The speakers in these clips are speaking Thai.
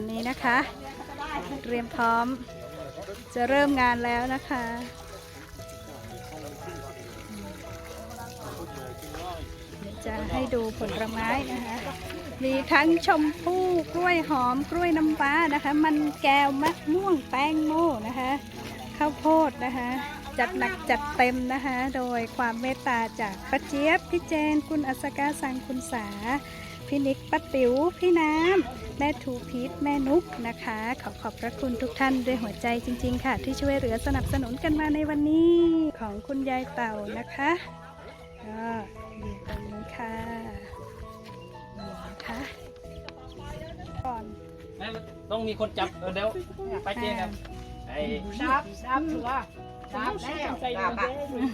อนนี้นะคะ เตรียมพร้อม จะเริ่มงานแล้วนะคะจะให้ดูผลไม้นะคะ มีทั้งชมพู่กล้วยหอมกล้วยน้ำว้านะคะ มันแก้วมะม่วงแป้งโม่นะคะ ข้าวโพดนะคะ จัดหนักจัดเต็มนะคะ โดยความเมตตาจากป้าเจี๊ยบ พี่เจน คุณอัศกาสังคุณสา พี่นิกป้าติ๋ว พี่น้ำ แม่ทูพีทแม่นุกนะคะ ขอขอบพระคุณทุกท่านด้วยหัวใจจริง ๆ ค่ะ ที่ช่วยเหลือสนับสนุนกันมาในวันนี้ของคุณยายเต่านะคะก็อยู่ตรงนี้ค่ะนี่นะคะก่อนไม่ต้องมีคนจับเออเดี๋ยวไปเจอกันไอ้ดับดับชัวร์ดับแล้วดับอะ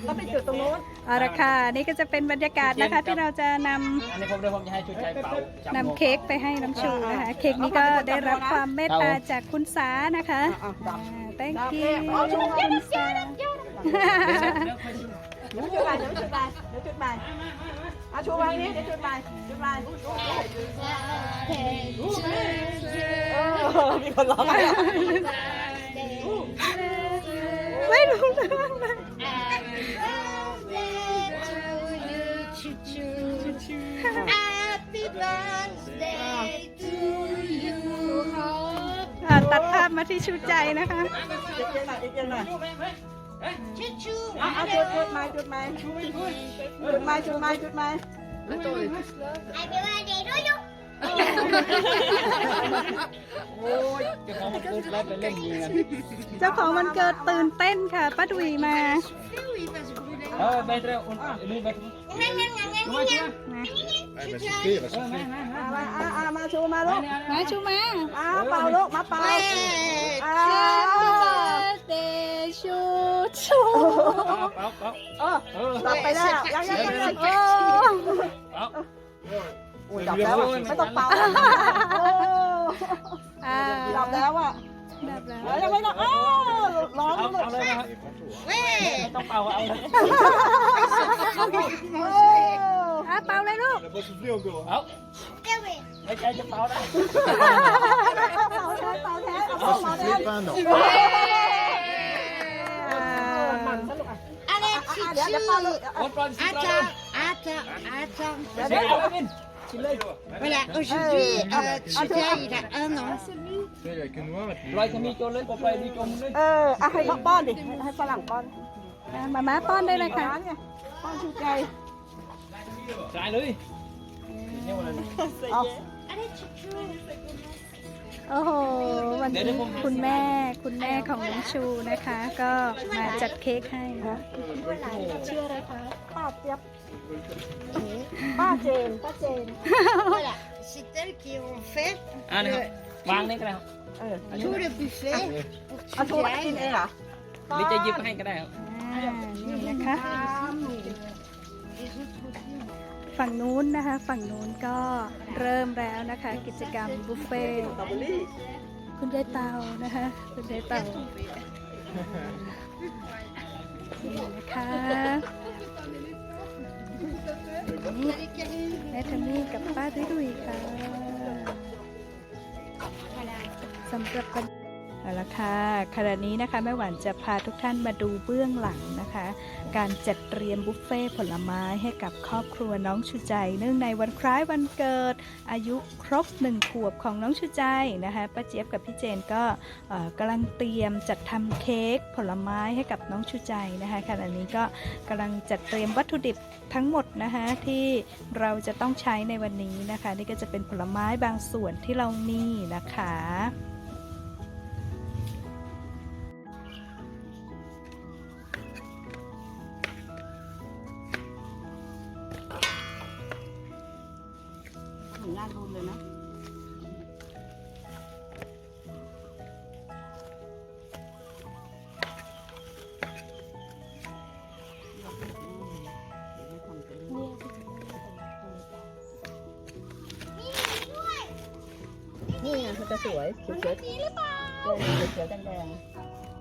ก็ไปจุดตรงโน้นเอาละค่ะนี่ก็จะเป็นบรรยากาศนะคะที่เราจะนำอันนี้ผมเดี๋ยวผมจะให้ช่วยใจเป่าจับนำเค้กไปให้น้ำชูนะคะ เค้กนี้ก็ได้รับความเมตตาจากคุณสานะคะอะดับอ่า thank you คุณสาเดี๋ยวจุดไปเดี๋ยวจุดไปเดี๋ยวจุดไปเอาชูไปนี่เดี๋ยวจุดไปจุดไปเออมีคนร้องอะไม่ ที่ชูใจนะคะเย็นๆหน่อยเย็นๆหน่อยชูชูเอาเอาจุดจุดไม้จุดไม้จุดไม้จุดไม้จุดไม้ Happy birthday to you โอ้ยเจ้าของมันพูดแล้วไปเล่นยิงกันเจ้าของวันเกิดตื่นเต้นค่ะป้าดุยมาเออไปเร็วอุ่นนี่ไปงั้นงั้นงั้นงั้น มางั้นเชื่อชูชูเออมามามาเอามาอะอะมาชูมาลูกมาชูมาอ่าเป่าลูกมาเป่าอ่าเดชูชูเป่าเป่าเออเออดับไปแล้วยังยังยังยังโอ้เป่าอุ้ยดับแล้วอะไม่ต้องเป่าโอ้อ่าดับแล้วอะ ดับแล้ว แล้วยังไม่ต้องอ้าวร้องเอาลูกเอาเลยนะครับเว้ยต้องเป่าเอาเลยโอ้อะเป่าเลยลูกเอาเดี๋ยวเว้ยไม่ใจจะเป่าได้เป่าแทนเป่าแทนเอาเป่าเป่าแทนอ่าอะไรอะชูอะเดี๋ยวชูเดี๋ยวเป่าลูก โอนก่อนสิอาก่อนจารย์อาจารย์อาจารย์เดี๋ยวเอาไปกิน Voilà, aujourd'hui, euh, Tsuga, il a un an. ลอยขมีโจรเลยก็ปล่อยดีโจรเลยเอออะให้เขาป้อนดิ ให้ฝรั่งป้อนอะมาม่าป้อนได้เลยค่ะร้านไงป้อนชูใจ จ่ายเลยนี่วันนี้เอา Allez, chouchou. โอ้โห วันนี้คุณแม่คุณแม่ของน้องชูนะคะ ก็มาจัดเค้กให้นะชื่ออะไรคะป้าเจี๊ยบ ป้าเจนป้าเจน Voilà, c'est elles qui ont fait อ่านะครับวางนี่ก็ได้ครับเออ tout le buffet เอา pour ชูมากิน Tsuga. เองเหรอหรือจะหยิบให้ก็ได้ครับอ่านี่นะคะฝั่งนู้นนะคะ ฝั่งนู้นก็เริ่มแล้วนะคะ กิจกรรมบุฟเฟ่ต์สตรอเบอรี่คุณยายเตานะคะ คุณยายเตานี่นะคะ มี่แม่ทามี่กับป้าดุยดุยค่ะสำหรับวัน เอาละค่ะขณะนี้นะคะแม่หวานจะพาทุกท่านมาดูเบื้องหลังนะคะ การจัดเตรียมบุฟเฟ่ผลไม้ให้กับครอบครัวน้องชูใจ เนื่องในวันคล้ายวันเกิด อายุครบหนึ่งขวบของน้องชูใจนะคะป้าเจี๊ยบกับพี่เจนก็กำลังเตรียมจัดทำเค้กผลไม้ให้กับน้องชูใจนะคะขณะนี้ก็กำลังจัดเตรียมวัตถุดิบทั้งหมดนะคะที่เราจะต้องใช้ในวันนี้นะคะ นี่ก็จะเป็นผลไม้บางส่วนที่เรามีนะคะ จะสวยเขียวเขียวมีหรือเปล่าเขียวแดงแดง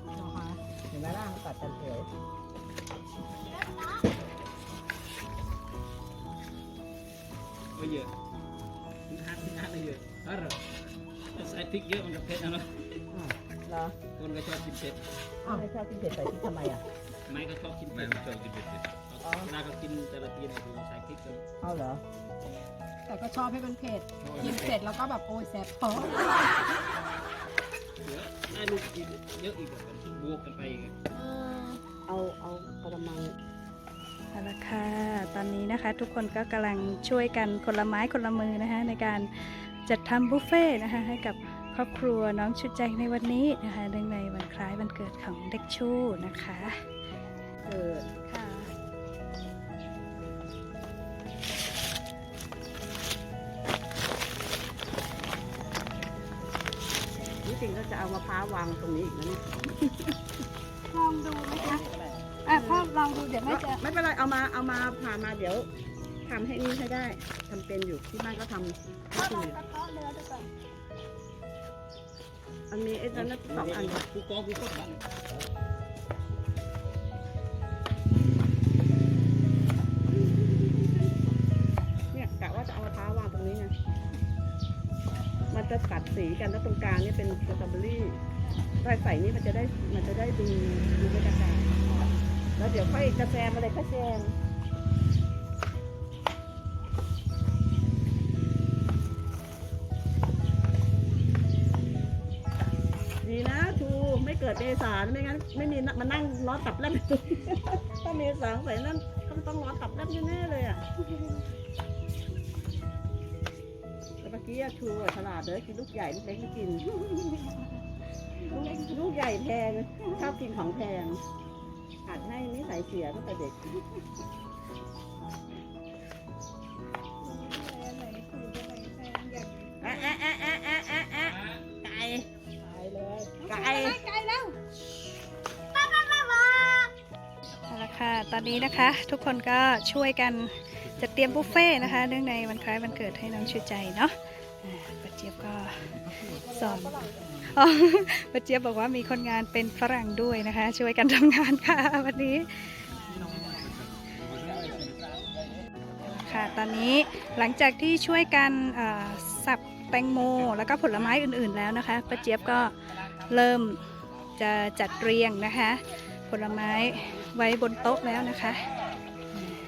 นะคะเห็นไหมล่ะมันตัดกันสวยไม่เยอะทานทานไม่เยอะอะไรใส่ติพริกเยอะมันจะเผ็ดนะเนาะเหรอคนก็ชอบกินเผ็ดอ้าวไม่ชอบกินเผ็ดใส่พริกทำไมอะไม่ก็ชอบกินเผ็ดชอบกินเผ็ดเวลาก็กินแต่ละทีเนี่ยคือใส่พริกกันเอาเหรอ แต่ก็ชอบให้มันเผ็ดกินเสร็จแล้วก็แบบโอ้ยแซ่บท้องเยอะได้ลูกกินเยอะอีกแบบบวกกันไปอีกเอาเอากระมัง เอาละค่ะ ตอนนี้นะคะทุกคนก็กำลังช่วยกันคนละไม้คนละมือนะคะในการจัดทำบุฟเฟ่ต์นะคะให้กับครอบครัวน้องชุดใจในวันนี้นะคะเนื่องในวันคล้ายวันเกิดของเด็กชูนะคะ เกิดค่ะ ริงก็จะเอามะพร้าววางตรงนี้อีกนะเนี่ยลองดูไหมคะอะพ่อลองดูเดี๋ยวแม่จะไม่เป็นไรเอามาเอามาผ่ามาเดี๋ยวทำให้นี่ให้ได้ทำเป็นอยู่ที่บ้านก็ทำให้กินอยู่อันมีไอ้นั้นนะสองอันกูกองกูก็ทันเนี่ยกะว่าจะเอามะพร้าววางตรงนี้ไงมัน จะกัดสีกันแล้วตรงกลางนี่เป็นสตรอเบอรี่ใส่ใส่นี่มันจะได้มันจะได้ดูดูบรรยากาศแล้วเดี๋ยวค่อยจะแซมอะไรค่อยแซมดีนะชูไม่เกิดเมษาไม่งั้นไม่มีมานั่งร้อตับแลบถ้าเมษาใส่นั่นก็ต้องร้อตับแลบแน่เลยอะแต่เมื่อ กี้อะชูอะฉลาดเลยกินลูกใหญ่ลูกเล็กไม่กิน ลูกลูกใหญ่แพงชอบกินของแพงอาจให้นิสัยเสียตั้งแต่เด็กอะอะอะอะอะอะอะไก่ไก่เอาละ ค่ะ ตอนนี้นะคะทุกคนก็ช่วยกันจัดเตรียมบุฟเฟ่นะคะ เนื่องในวันคล้ายวันเกิดให้น้องชูใจเนาะป้าเจี๊ยบก็สอนอ๋อป้าเจี๊ยบบอกว่ามีคนงานเป็นฝรั่งด้วยนะคะ ช่วยกันทำงานค่ะวันนี้ค่ะตอนนี้หลังจากที่ช่วยกันสับแตงโม แล้วก็ผลไม้อื่นๆแล้วนะคะป้าเจี๊ยบก็เริ่มจะจัดเรียงนะคะ ผลไม้ไว้บนโต๊ะแล้วนะคะ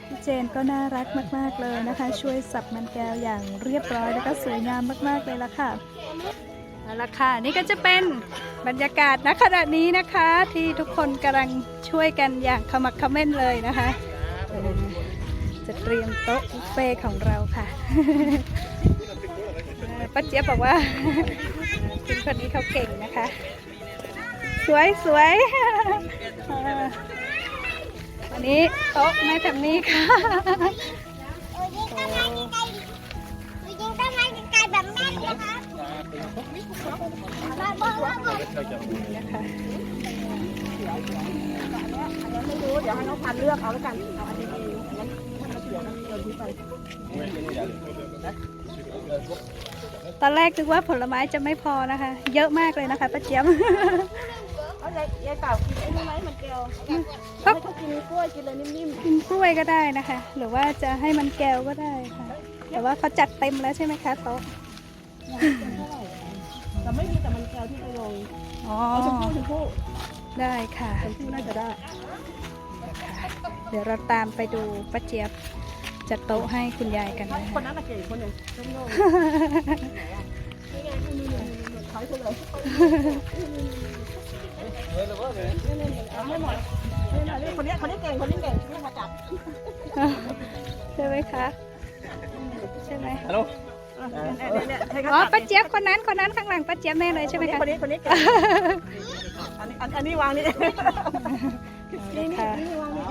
พี่เจนก็น่ารักมาก ๆ เลยนะคะ ช่วยสับมันแก้วอย่างเรียบร้อยแล้วก็สวยงามมาก ๆ เลยละค่ะเอาละค่ะ นี่ก็จะเป็นบรรยากาศณขณะนี้นะคะ ที่ทุกคนกำลังช่วยกันอย่างขมักขม้นเลยนะคะ จะเตรียมโต๊ะบุฟเฟ่ของเราค่ะป้าเจี๊ยบบอกว่าคุณคนนี้เขาเก่งนะคะ สวยสวยอันนี้โต๊ะแม่ทำนี้ค่ะโอ้ยิงต้นไม้ไกลๆแบบแม่เลยครับมาบอกว่าก่อนนะคะอันนั้ไม่รู้เดี๋ยวให้น้องพันเลือกเอาแล้วกันเอาอันนี้นั้นมันเสียนะเดินไปตอนแรกนึกว่าผลไม้จะไม่พอนะคะ เยอะมากเลยนะคะป้าเจี๊ยบ เอายายยายเก่ากินไอ้นี่ไหมมันแก้วครัไม่บต้องกินกล้วยกินเลยนิ่มกินกล้วยก็ได้นะคะ หรือว่าจะให้มันแก้วก็ได้ค่ะ แต่ว่าเขาจัดเต็มแล้วใช่ไหมคะโต๊ะๆแต่ไม่มีแต่มันแก้วที่ไปลงอ๋อเอาชมพู่ชมพู่ได้ค่ะ ชมพู่น่าจะได้เดี๋ยวเราตามไปดูป้าเจี๊ยบจัดโต๊ะให้คุณยายกันนะคนคะนั้นน่ะเก่งคนหนึ่งต้มโยงถอยไปเลยเอาให้หมดนี่นะนี่ คนนี้คนนี้เก่งคนนี้เก่งนี่มาจับใช่ไหมคะใช่ไหมฮัลโหลเนี่ยเนี่ยให้เขาอ๋อจับป้าเจี๊ยบคนนั้นคนนั้นข้างหลังป้าเจี๊ยบแม่เลยใช่ไหมคะคนนี้คนนี้เก่งอันนี้อันนี้วางนี่นี่นี่ค่ะนี่วางนี่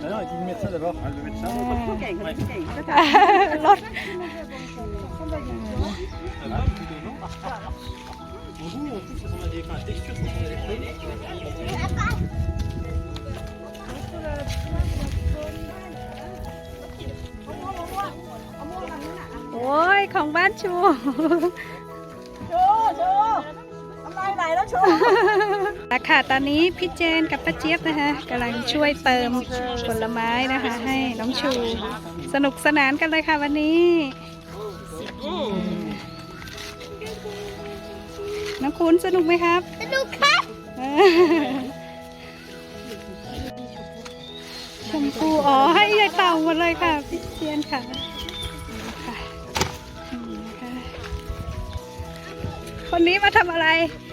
แล้วกินเม็ดซะเดี๋ยวเก่งคนนี้เก่งก็จับรถ โอ้ย ของบ้านชู ชูชูทำลายไหลแล้วชูราคาตอนนี้พี่เจนกับป้าเจี๊ยบนะคะกำลังช่วยเติมผลไม้นะคะ ให้น้องชู สนุกสนานกันเลยค่ะวันนี้ น้องคุณสนุกไหมครับ สนุกครับเออชมพู อ๋อ ให้ยายเต่าหมดเลยค่ะ พี่เชียนค่ะค่ะนี่ค่ะคนนี้มาทำอะไรฮะ